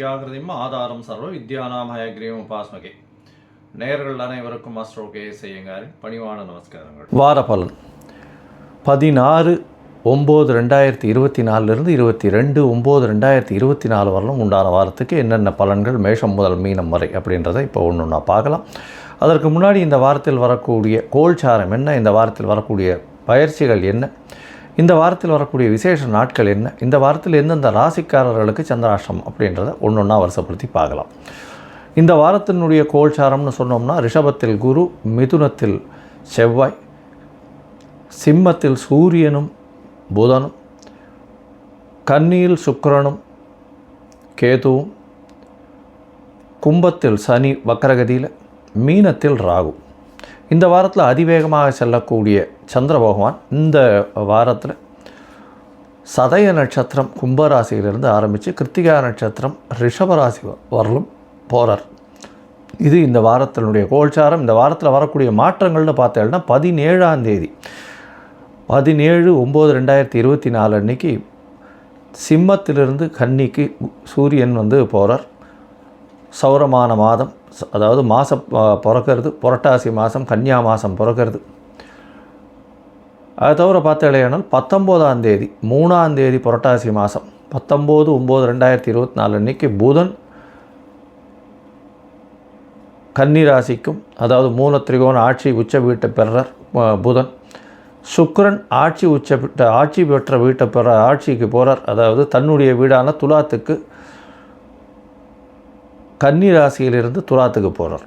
ஞானானந்தமயம் ஆதாரம் சர்வ வித்யானாம் ஹயக்ரீம் உபாஸ்மகே. நேர்கள் அனைவருக்கும் அஸ்ட்ரோ கே செய்யுங்காரின் பணிவான நமஸ்காரங்கள். வார பலன். பதினாறு ஒம்பது ரெண்டாயிரத்தி இருபத்தி நாலுலேருந்து இருபத்தி ரெண்டு ஒம்பது ரெண்டாயிரத்தி இருபத்தி நாலு வரலும் உண்டான வாரத்துக்கு என்னென்ன பலன்கள் மேஷம் முதல் மீனம் வரை அப்படின்றத இப்போ ஒன்று ஒன்றா பார்க்கலாம். அதற்கு முன்னாடி இந்த வாரத்தில் வரக்கூடிய கோல்சாரம் என்ன? இந்த வாரத்தில் வரக்கூடிய பயிற்சிகள் என்ன? இந்த வாரத்தில் வரக்கூடிய விசேஷ நாட்கள் என்ன? இந்த வாரத்தில் எந்தெந்த ராசிக்காரர்களுக்கு சந்திராஷ்டிரம் அப்படின்றத ஒன்று ஒன்றா வருஷப்படுத்தி பார்க்கலாம். இந்த வாரத்தினுடைய கோல்சாரம்னு சொன்னோம்னா ரிஷபத்தில் குரு மிதுனத்தில் செவ்வாய் சிம்மத்தில் சூரியனும் புதனும் கன்னியில் சுக்கரனும் கேதுவும் கும்பத்தில் சனி வக்கரகதியில் மீனத்தில் ராகு. இந்த வாரத்தில் அதிவேகமாக செல்லக்கூடிய சந்திர பகவான் இந்த வாரத்தில் சதய நட்சத்திரம் கும்பராசியிலிருந்து ஆரம்பித்து கிருத்திகா நட்சத்திரம் ரிஷபராசி வரலும் போகிறார் இது இந்த வாரத்தினுடைய கோல்சாரம். இந்த வாரத்தில் வரக்கூடிய மாற்றங்கள்னு பார்த்தேன்னா பதினேழாம் தேதி. பதினேழு ஒம்பது ரெண்டாயிரத்தி இருபத்தி நாலு அன்னைக்கு சிம்மத்திலிருந்து கன்னிக்கு சூரியன் வந்து போகிறார் சௌரமான மாதம் அதாவது மாதம் பிறக்கிறது புரட்டாசி மாதம் கன்னியா மாதம் பிறக்கிறது. அது தவிர பார்த்தாலேயானால் பத்தொம்போதாம் தேதி மூணாம் தேதி புரட்டாசி மாதம் பத்தொம்போது ஒம்பது ரெண்டாயிரத்தி இருபத்தி நாலு அன்னைக்கு புதன் கன்னி ராசிக்கும் அதாவது மூல திரிகோண ஆட்சி உச்ச வீட்டை பெறார் புதன். சுக்கரன் ஆட்சி உச்ச பெற்ற ஆட்சி பெற்ற வீட்டை பெற ஆட்சிக்கு போகிறார் அதாவது தன்னுடைய வீடான துலாத்துக்கு கன்னி ராசியிலிருந்து துலாத்துக்கு போகிறார்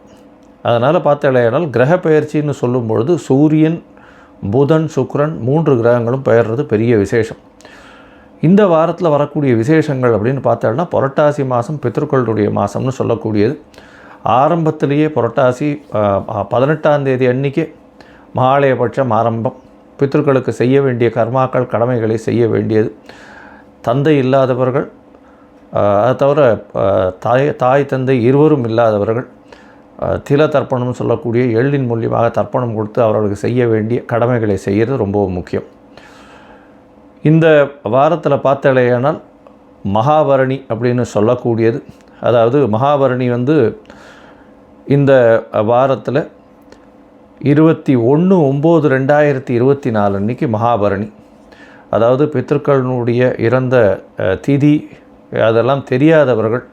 அதனால் பார்த்தாலேயானால் கிரக பெயர்ச்சின்னு சொல்லும் பொழுது சூரியன் புதன் சுக்ரன் மூன்று கிரகங்களும் பெயர்றது பெரிய விசேஷம். இந்த வாரத்தில் வரக்கூடிய விசேஷங்கள் அப்படின்னு பார்த்தோம்னா புரட்டாசி மாதம் பித்ருக்களுடைய மாதம்னு சொல்லக்கூடியது. ஆரம்பத்திலேயே புரட்டாசி பதினெட்டாம் தேதி அன்னைக்கு மகாலயபட்சம் ஆரம்பம். பித்ருக்களுக்கு செய்ய வேண்டிய கர்மாக்கள் கடமைகளை செய்ய வேண்டியது. தந்தை இல்லாதவர்கள் அது தவிர தாய் தாய் தந்தை இருவரும் இல்லாதவர்கள் தில தர்ப்பணம் சொல்லக்கூடிய எள்ளின் மூலியமாக தர்ப்பணம் கொடுத்து அவர்களுக்கு செய்ய வேண்டிய கடமைகளை செய்கிறது ரொம்பவும் முக்கியம். இந்த வாரத்தில் பார்த்தாலேயானால் மகாபரணி அப்படின்னு சொல்லக்கூடியது. அதாவது மகாபரணி வந்து இந்த வாரத்தில் இருபத்தி ஒன்று ஒம்பது ரெண்டாயிரத்தி இருபத்தி நாலு அன்னைக்கு மகாபரணி. அதாவது பித்ருக்களினுடைய இறந்த திதி அதெல்லாம் தெரியாதவர்கள்.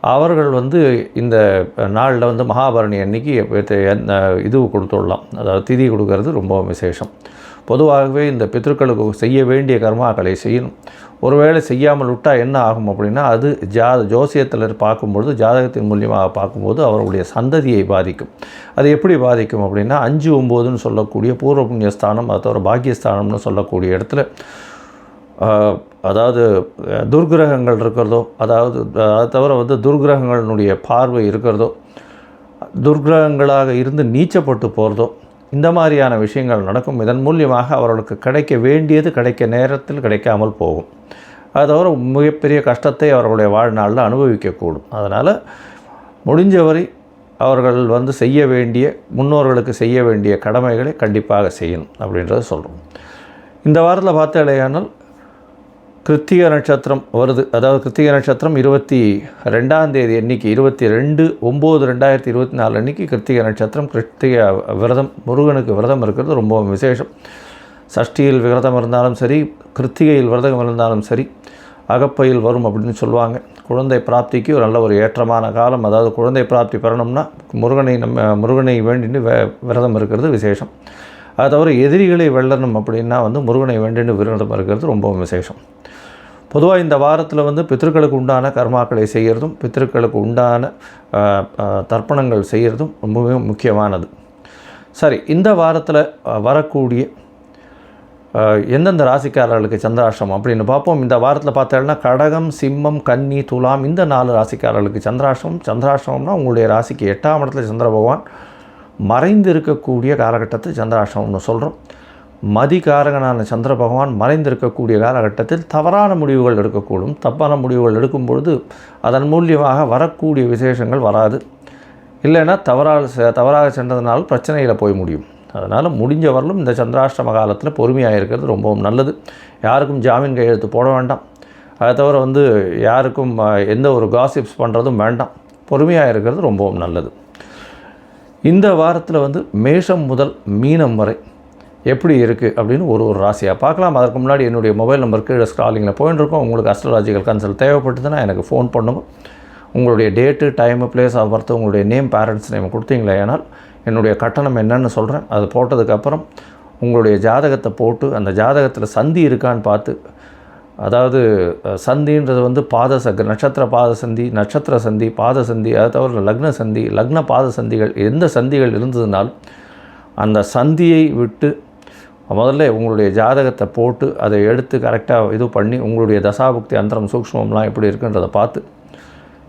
அவர்கள் வந்து இந்த நாளில் வந்து மகாபரணி அன்னைக்கு இது- இது கொடுத்துடலாம். அதாவது திதி கொடுக்கறது ரொம்ப விசேஷம். பொதுவாகவே இந்த பித்ருக்களுக்கு செய்ய வேண்டிய கர்மாக்களை செய்யணும். ஒருவேளை செய்யாமல் விட்டால் என்ன ஆகும் அப்படின்னா அது ஜா ஜோசியத்தில் பார்க்கும்பொழுது ஜாதகத்தின் மூலியமாக பார்க்கும்போது அவர்களுடைய சந்ததியை பாதிக்கும். அது எப்படி பாதிக்கும் அப்படின்னா அஞ்சு ஒம்போதுன்னு சொல்லக்கூடிய பூர்வ புண்ணியஸ்தானம் அதை தவிர பாக்கியஸ்தானம்னு சொல்லக்கூடிய இடத்துல அதாவது துர்கிரகங்கள் இருக்கிறதோ அதாவது அதை தவிர வந்து துர்கிரகங்களினுடைய பார்வை இருக்கிறதோ துர்கிரகங்களாக இருந்து நீச்சப்பட்டு போகிறதோ இந்த மாதிரியான விஷயங்கள் நடக்கும். இதன் மூலியமாக அவர்களுக்கு கிடைக்க வேண்டியது கிடைக்க நேரத்தில் கிடைக்காமல் போகும். அது தவிர மிகப்பெரிய கஷ்டத்தை அவர்களுடைய வாழ்நாளில் அனுபவிக்கக்கூடும். அதனால் முடிஞ்சவரை அவர்கள் வந்து செய்ய வேண்டிய முன்னோர்களுக்கு செய்ய வேண்டிய கடமைகளை கண்டிப்பாக செய்யணும் அப்படின்றத சொல்கிறோம் இந்த வாரத்தில் பார்த்தாலேயானால் கிருத்திக நட்சத்திரம் வருது. அதாவது கிருத்திக நட்சத்திரம் இருபத்தி ரெண்டாம் தேதி அன்னைக்கு இருபத்தி ரெண்டு ஒம்பது ரெண்டாயிரத்தி இருபத்தி நாலு அன்னைக்கு கிருத்திக நட்சத்திரம் கிருத்திக விரதம் முருகனுக்கு விரதம் இருக்கிறது ரொம்ப விசேஷம். சஷ்டியில் விரதம் இருந்தாலும் சரி கிருத்திகையில் விரதம் இருந்தாலும் சரி அகப்பையில் வரும் அப்படின்னு சொல்லுவாங்க. குழந்தை பிராப்திக்கு ஒரு நல்ல ஒரு ஏற்றமான காலம். அதாவது குழந்தை பிராப்தி பெறணும்னா முருகனை நம்ம முருகனை வேண்டின்னு விரதம் இருக்கிறது விசேஷம். அதை தவிர எதிரிகளை வெல்லணும் அப்படின்னா வந்து முருகனை வேண்டின்னு விரதம் இருக்கிறது ரொம்பவும் விசேஷம். பொதுவாக இந்த வாரத்தில் வந்து பித்திருக்களுக்கு உண்டான கர்மாக்களை செய்கிறதும் பித்திருக்களுக்கு உண்டான தர்ப்பணங்கள் செய்கிறதும் ரொம்பவே முக்கியமானது. சரி இந்த வாரத்தில் வரக்கூடிய எந்தெந்த ராசிக்காரர்களுக்கு சந்திராஷ்டிரம் அப்படின்னு பார்ப்போம். இந்த வாரத்தில் பார்த்தோம்னா கடகம் சிம்மம் கன்னி துலாம் இந்த நாலு ராசிக்காரர்களுக்கு சந்திராஷ்டிரம் சந்திராஷ்டிரம்னா உங்களுடைய ராசிக்கு எட்டாம் இடத்துல சந்திர பகவான் மறைந்து இருக்கக்கூடிய காலகட்டத்தை சந்திராஷ்டமம்னு சொல்கிறோம் மதிகாரகனான சந்திர பகவான் மறைந்திருக்கக்கூடிய காலகட்டத்தில் தவறான முடிவுகள் எடுக்கக்கூடும். தப்பான முடிவுகள் எடுக்கும் பொழுது அதன் மூலியமாக வரக்கூடிய விசேஷங்கள் வராது. இல்லைன்னா தவறாக செ- தவறாக சென்றதுனால பிரச்சனையில் போய் முடியும். அதனால் முடிஞ்ச வரலும் இந்த சந்திராஷ்டம காலத்தில் பொறுமையாக இருக்கிறது ரொம்பவும் நல்லது. யாருக்கும் ஜாமீன் கையெழுத்து போட வேண்டாம். அதை தவிர வந்து யாருக்கும் எந்த ஒரு காசிப்ஸ் பண்ணுறதும் வேண்டாம். பொறுமையாக இருக்கிறது ரொம்பவும் நல்லது. இந்த வாரத்தில் வந்து மேஷம் முதல் மீனம் வரை எப்படி இருக்குது அப்படின்னு ஒரு ஒரு ராசியாக பார்க்கலாம். அதற்கு முன்னாடி என்னுடைய மொபைல் நம்பருக்கு ஸ்க்ராலிங்கில் போயின்னு இருக்கோம் உங்களுக்கு அஸ்ட்ராலாஜிக்கல் கன்சல்ட் தேவைப்பட்டதுன்னா எனக்கு ஃபோன் பண்ணுங்க. உங்களுடைய date time place of birth உங்களுடைய நேம் பேரண்ட்ஸ் நேம் கொடுத்தீங்களே ஏனால் என்னுடைய கட்டணம் என்னன்னு சொல்கிறேன் அது போட்டதுக்கப்புறம் உங்களுடைய ஜாதகத்தை போட்டு அந்த ஜாதகத்தில் சந்தி இருக்கான்னு பார்த்து அதாவது சந்தின்றது வந்து பாத சக நட்சத்திர பாத சந்தி நட்சத்திர சந்தி பாத சந்தி அதை தவிர லக்ன சந்தி லக்ன பாத சந்திகள் எந்த சந்திகள் இருந்ததுனாலும் அந்த சந்தியை விட்டு முதல்ல உங்களுடைய ஜாதகத்தை போட்டு அதை எடுத்து கரெக்டாக இது பண்ணி உங்களுடைய தசாபுக்தி அந்தரம் சூக்ஷ்மம்லாம் எப்படி இருக்குன்றதை பார்த்து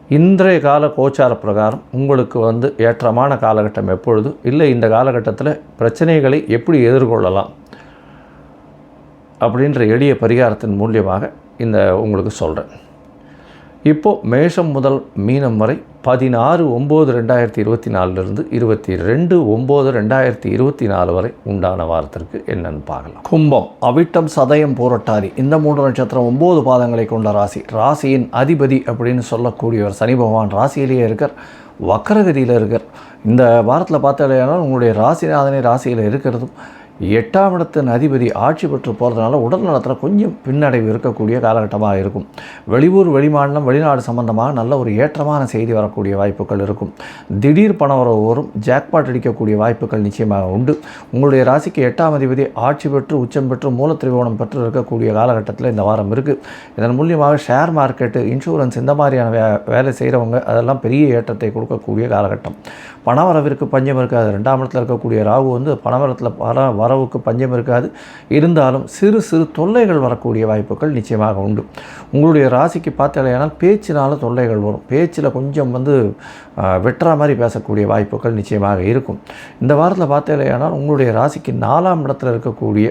இன்றைய கால கோச்சார பிரகாரம் உங்களுக்கு வந்து ஏற்றமான காலகட்டம் எப்பொழுது? இல்லை இந்த காலகட்டத்தில் பிரச்சனைகளை எப்படி எதிர்கொள்ளலாம்? அப்படின்ற எளிய பரிகாரத்தின் மூலியமாக இந்த உங்களுக்கு சொல்கிறேன் இப்போது மேஷம் முதல் மீனம் வரை பதினாறு ஒம்பது ரெண்டாயிரத்தி இருபத்தி நாலுலேருந்து இருபத்தி ரெண்டு ஒம்பது ரெண்டாயிரத்தி இருபத்தி நாலு வரை உண்டான வாரத்திற்கு என்னென்னு பார்க்கலாம். கும்பம் அவிட்டம் சதயம் பூரட்டாதி இந்த மூன்று நட்சத்திரம் ஒம்பது பாதங்களை கொண்ட ராசி ராசியின் அதிபதி அப்படின்னு சொல்லக்கூடியவர் சனி பகவான் ராசியிலேயே இருக்கார் வக்கரகதியில் இருக்கார். இந்த வாரத்தில் பார்த்தாலேனா உங்களுடைய ராசிநாதனை ராசியில் இருக்கிறதும் எட்டாம் இடத்தின் அதிபதி ஆட்சி பெற்று போகிறதுனால உடல் நலத்தில் கொஞ்சம் பின்னடைவு இருக்கக்கூடிய காலகட்டமாக இருக்கும். வெளியூர் வெளிமாநிலம் வெளிநாடு சம்பந்தமாக நல்ல ஒரு ஏற்றமான செய்தி வரக்கூடிய வாய்ப்புகள் இருக்கும். திடீர் பண வரவு வரும். ஜாக்பாட் அடிக்கக்கூடிய வாய்ப்புகள் நிச்சயமாக உண்டு. உங்களுடைய ராசிக்கு எட்டாம் அதிபதி ஆட்சி பெற்று உச்சம் பெற்று மூல திரிகோணம் பெற்று இருக்கக்கூடிய காலகட்டத்தில் இந்த வாரம் இருக்குது இதன் மூலியமாக ஷேர் மார்க்கெட்டு இன்சூரன்ஸ் இந்த மாதிரியான வே வேலை செய்கிறவங்க அதெல்லாம் பெரிய ஏற்றத்தை கொடுக்கக்கூடிய காலகட்டம். பணவரவிற்கு பஞ்சம் இருக்காது. ரெண்டாம் இடத்துல இருக்கக்கூடிய ராகு வந்து பணவரத்தில் வர வரவுக்கு பஞ்சம் இருக்காது. இருந்தாலும் சிறு சிறு தொல்லைகள் வரக்கூடிய வாய்ப்புகள் நிச்சயமாக உண்டு. உங்களுடைய ராசிக்கு பார்த்தாலேயானால் பேச்சினால தொல்லைகள் வரும். பேச்சில் கொஞ்சம் வந்து வெட்டுற மாதிரி பேசக்கூடிய வாய்ப்புகள் நிச்சயமாக இருக்கும். இந்த வாரத்தில் பார்த்தாலேயானால் உங்களுடைய ராசிக்கு நாலாம் இடத்துல இருக்கக்கூடிய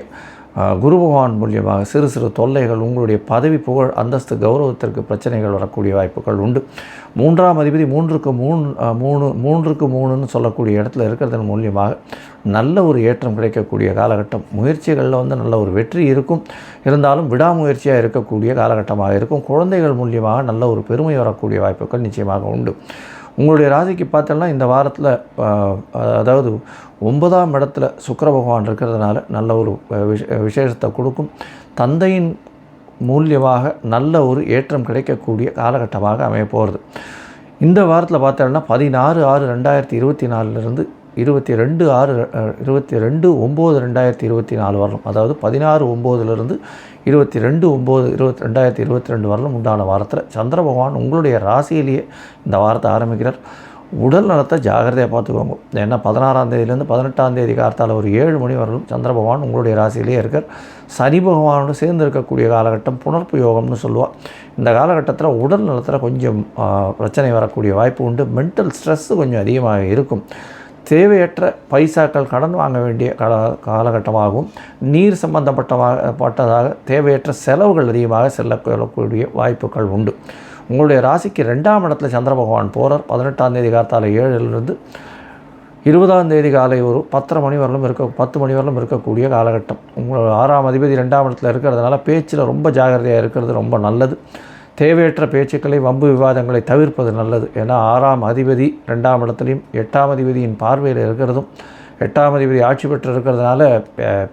குரு பகவான் மூலியமாக சிறு சிறு தொல்லைகள் உங்களுடைய பதவி புகழ் அந்தஸ்து கௌரவத்திற்கு பிரச்சனைகள் வரக்கூடிய வாய்ப்புகள் உண்டு. மூன்றாம் அதிபதி மூன்றுக்கு மூணு மூணு மூன்றுக்கு மூணுன்னு சொல்லக்கூடிய இடத்துல இருக்கிறதன் மூலியமாக நல்ல ஒரு ஏற்றம் கிடைக்கக்கூடிய காலகட்டம். முயற்சிகளில் வந்து நல்ல ஒரு வெற்றி இருக்கும். இருந்தாலும் விடாமுயற்சியாக இருக்கக்கூடிய காலகட்டமாக இருக்கும். குழந்தைகள் மூலியமாக நல்ல ஒரு பெருமை வரக்கூடிய வாய்ப்புகள் நிச்சயமாக உண்டு. உங்களுடைய ராசிக்கு பார்த்தோம்னா இந்த வாரத்தில் அதாவது ஒன்பதாம் இடத்துல சுக்கர பகவான் இருக்கிறதுனால நல்ல ஒரு விஷ விசேஷத்தை கொடுக்கும். தந்தையின் மூல்யமாக நல்ல ஒரு ஏற்றம் கிடைக்கக்கூடிய காலகட்டமாக அமைய போகிறது இந்த வாரத்தில் பார்த்தோம்னா பதினாறு ஆறு ரெண்டாயிரத்தி இருபத்தி நாலுலேருந்து இருபத்தி ரெண்டு ஆறு இருபத்தி ரெண்டு ஒம்பது ரெண்டாயிரத்தி இருபத்தி நாலு வரலும் அதாவது பதினாறு ஒம்போதுலேருந்து இருபத்தி ரெண்டு ஒம்பது இருபத்தி ரெண்டாயிரத்தி இருபத்தி ரெண்டு வரலும் உண்டான வாரத்தில் சந்திர பகவான் உங்களுடைய ராசியிலேயே இந்த வாரத்தை ஆரம்பிக்கிறார். உடல் நலத்தை ஜாகிரதையாக பார்த்துக்கோங்க. ஏன்னா பதினாறாம் தேதியிலேருந்து பதினெட்டாம் தேதி காலத்தால் ஒரு ஏழு மணி வரலும் சந்திர பகவான் உங்களுடைய ராசியிலேயே இருக்கார். சனி பகவானோடு சேர்ந்து இருக்கக்கூடிய காலகட்டம் புனர்ப்பு யோகம்னு சொல்லுவாள் இந்த காலகட்டத்தில் உடல் நலத்தில் கொஞ்சம் பிரச்சனை வரக்கூடிய வாய்ப்பு உண்டு. மென்டல் ஸ்ட்ரெஸ்ஸு கொஞ்சம் அதிகமாக இருக்கும். தேவையற்ற பைசாக்கள் கடன் வாங்க வேண்டிய கால காலகட்டமாகவும் நீர் சம்பந்தப்பட்டமாக பட்டதாக தேவையற்ற செலவுகள் அதிகமாக செல்லக்கூடிய வாய்ப்புகள் உண்டு. உங்களுடைய ராசிக்கு ரெண்டாம் இடத்துல சந்திர பகவான் போகிறார் பதினெட்டாம் தேதி காத்தால ஏழிலிருந்து இருபதாம் தேதி காலை ஒரு பத்தரை மணி வரலும் இருக்க பத்து மணி வரலும் இருக்கக்கூடிய காலகட்டம். உங்களோட ஆறாம் அதிபதி ரெண்டாம் இடத்துல இருக்கிறதுனால பேச்சில் ரொம்ப ஜாகிரதையாக இருக்கிறது ரொம்ப நல்லது. தேவையற்ற பேச்சுக்களை வம்பு விவாதங்களை தவிர்ப்பது நல்லது. ஏன்னா ஆறாம் அதிபதி ரெண்டாம் இடத்துலையும் எட்டாம் அதிபதியின் பார்வையில் இருக்கிறதும் எட்டாம் அதிபதி ஆட்சி பெற்று இருக்கிறதுனால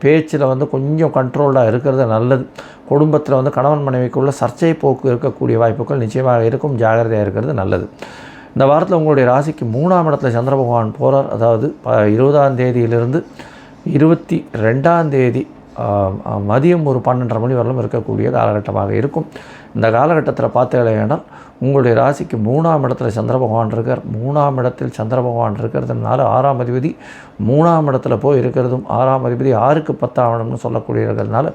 பேச்சில் வந்து கொஞ்சம் கண்ட்ரோல்டாக இருக்கிறது நல்லது. குடும்பத்தில் வந்து கணவன் மனைவிக்குள்ள சர்ச்சை போக்கு இருக்கக்கூடிய வாய்ப்புகள் நிச்சயமாக இருக்கும். ஜாகிரதையாக இருக்கிறது நல்லது. இந்த வாரத்தில் உங்களுடைய ராசிக்கு மூணாம் இடத்துல சந்திர பகவான் போகிறார் அதாவது ப இருபதாம் தேதியிலிருந்து இருபத்தி ரெண்டாம் தேதி மதியம் ஒரு பன்னெண்டரை மணி வரலும் இருக்கக்கூடிய காலகட்டமாக இருக்கும். இந்த காலகட்டத்தில் பார்த்துக்கலாம் உங்களுடைய ராசிக்கு மூணாம் இடத்துல சந்திர பகவான் இருக்கார். மூணாம் இடத்தில் சந்திர பகவான் இருக்கிறதுனால ஆறாம் அதிபதி மூணாம் இடத்துல போய் இருக்கிறதும் ஆறாம் அதிபதி ஆறுக்கு பத்தாம் இடம்னு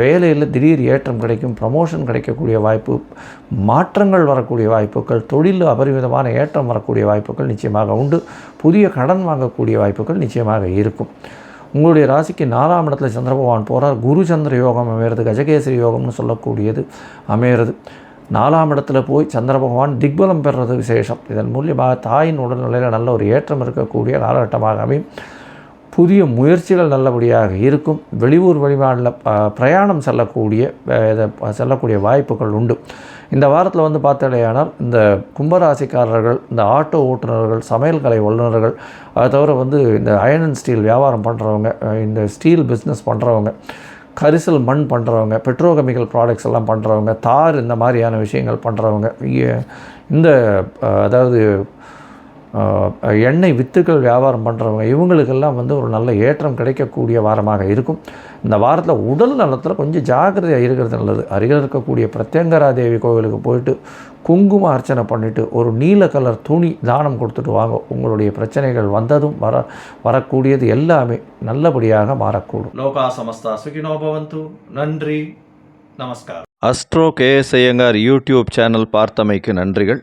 வேலையில் திடீர் ஏற்றம் கிடைக்கும் ப்ரமோஷன் கிடைக்கக்கூடிய வாய்ப்பு மாற்றங்கள் வரக்கூடிய வாய்ப்புகள் தொழிலில் அபரிமிதமான ஏற்றம் வரக்கூடிய வாய்ப்புகள் நிச்சயமாக உண்டு. புதிய கடன் வாங்கக்கூடிய வாய்ப்புகள் நிச்சயமாக இருக்கும். உங்களுடைய ராசிக்கு நாலாம் இடத்துல சந்திர பகவான் போகிறார் குரு சந்திர யோகம் அமையிறது கஜகேசரி யோகம்னு சொல்லக்கூடியது அமையிறது. நாலாம் இடத்துல போய் சந்திர பகவான் திக்பலம் பெறுறது விசேஷம். இதன் மூலியமாக தாயின் உடல்நிலையில் நல்ல ஒரு ஏற்றம் இருக்கக்கூடிய காலகட்டமாக அமையும். புதிய முயற்சிகள் நல்லபடியாக இருக்கும். வெளியூர் வழிபாடில் பிரயாணம் செல்லக்கூடிய இதை செல்லக்கூடிய வாய்ப்புகள் உண்டு. இந்த வாரத்தில் வந்து பார்த்தடையானால் இந்த கும்பராசிக்காரர்கள் இந்த ஆட்டோ ஓட்டுநர்கள் சமையல் கலை வல்லுநர்கள் அதை தவிர வந்து இந்த அயன் அண்ட் ஸ்டீல் வியாபாரம் பண்ணுறவங்க இந்த ஸ்டீல் பிஸ்னஸ் பண்ணுறவங்க கரிசல் மண் பண்ணுறவங்க பெட்ரோகெமிக்கல் ப்ராடக்ட்ஸ் எல்லாம் பண்ணுறவங்க தார் இந்த மாதிரியான விஷயங்கள் பண்ணுறவங்க இந்த அதாவது எண்ணெய் வித்துக்கள் வியாபாரம் பண்ணுறவங்க இவங்களுக்கெல்லாம் வந்து ஒரு நல்ல ஏற்றம் கிடைக்கக்கூடிய வாரமாக இருக்கும். இந்த வாரத்தில் உடல் நலத்தில் கொஞ்சம் ஜாக்கிரதையாக இருக்கிறது நல்லது. அருகில் இருக்கக்கூடிய பிரத்யங்கரா தேவி கோவிலுக்கு போயிட்டு குங்கும அர்ச்சனை பண்ணிவிட்டு ஒரு நீல கலர் துணி தானம் கொடுத்துட்டு வாங்க. உங்களுடைய பிரச்சனைகள் வந்ததும் வர வரக்கூடியது எல்லாமே நல்லபடியாக மாறக்கூடும். லோகா சமஸ்தா சுகினோ பவந்து. நன்றி. நமஸ்காரம். Astro K S Iyengar YouTube channel பார்த்தமைக்கு நன்றிகள்.